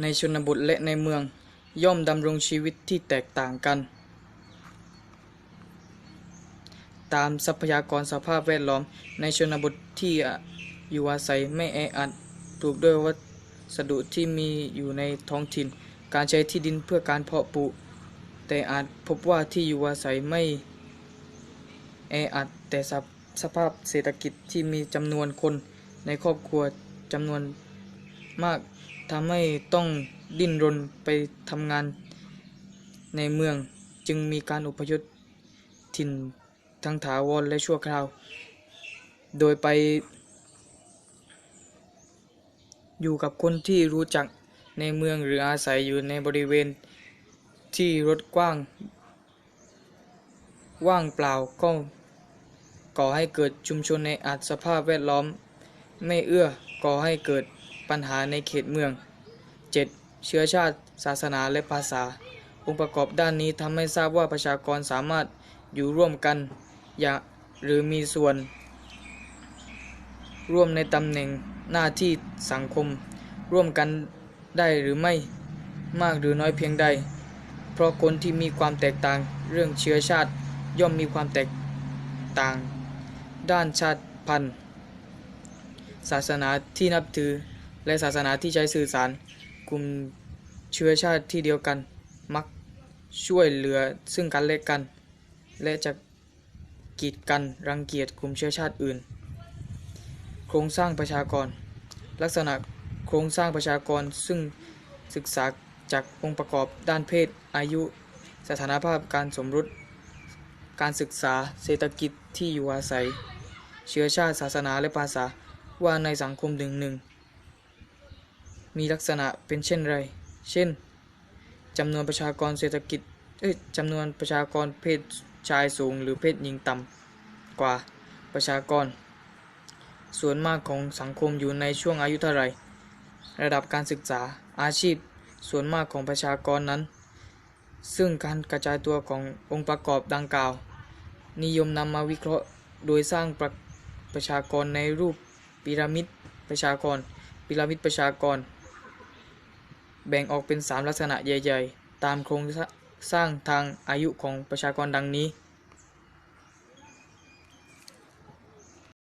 ในชนบทและในเมือง ย่อมดำรงชีวิตที่แตกต่างกัน ตามทรัพยากรสภาพแวดล้อม ในชนบทที่อยู่อาศัยไม่แออัดถูกด้วยวัสดุที่มีอยู่ในท้องถิ่น การใช้ที่ดินเพื่อการเพาะปลูกแต่อาจพบว่าที่อยู่อาศัยไม่แออัดแต่สภสภาพเศรษฐกิจที่มีจำนวนคนในครอบครัวจำนวน มากทำให้ต้องดิ้นรนไปทำงานในเมืองจึงมีการอพยพถิ่นทั้งถาวรและชั่วคราว โดยไป อยู่กับคนที่รู้จักในเมืองหรืออาศัยอยู่ในบริเวณที่รถกว้าง ว่างเปล่าก็ก่อให้เกิดชุมชนในอาจสภาพแวดล้อม ไม่เอื้อก่อให้เกิด ปัญหาในเขตเมือง 7. เชื้อชาติศาสนาและภาษา องค์ประกอบด้านนี้ทำให้ทราบว่าประชากรสามารถอยู่ร่วมกันอย่าหรือมีส่วน ร่วมในตำแหน่งหน้าที่สังคม ร่วมกันได้หรือไม่มากหรือน้อยเพียงใด เพราะคนที่มีความแตกต่างเรื่องเชื้อชาติย่อมมีความแตกต่าง ด้านชาติพันธุ์ ศาสนาที่นับถือ และศาสนาที่ใช้สื่อสารกลุ่มเชื้อชาติที่เดียวกัน มักช่วยเหลือซึ่งกันและกัน และจะกีดกันรังเกียจกลุ่มเชื้อชาติอื่น โครงสร้างประชากร ลักษณะโครงสร้างประชากรซึ่งศึกษาจากองค์ประกอบด้านเพศ อายุ สถานภาพการสมรสการศึกษาเศรษฐกิจที่อยู่อาศัย เชื้อชาติศาสนาและภาษาว่าในสังคมหนึ่งหนึ่ง มีลักษณะเป็นเช่นไร เช่นจำนวนประชากรเศรษฐกิจเอ้ยจำนวนประชากรเพศชายสูงหรือเพศหญิงต่ำกว่าประชากร ส่วนมากของสังคมอยู่ในช่วงอายุเท่าไร ระดับการศึกษาอาชีพ ส่วนมากของประชากรนั้น ซึ่งการกระจายตัวขององค์ประกอบดังกล่าว นิยมนำมาวิเคราะห์โดยสร้างประประชากรในรูปพีระมิดประชากรพีระมิดประชากร แบ่งออกเป็น 3 ลักษณะใหญ่ ๆ ตามโครงสร้างทางอายุของประชากรดังนี้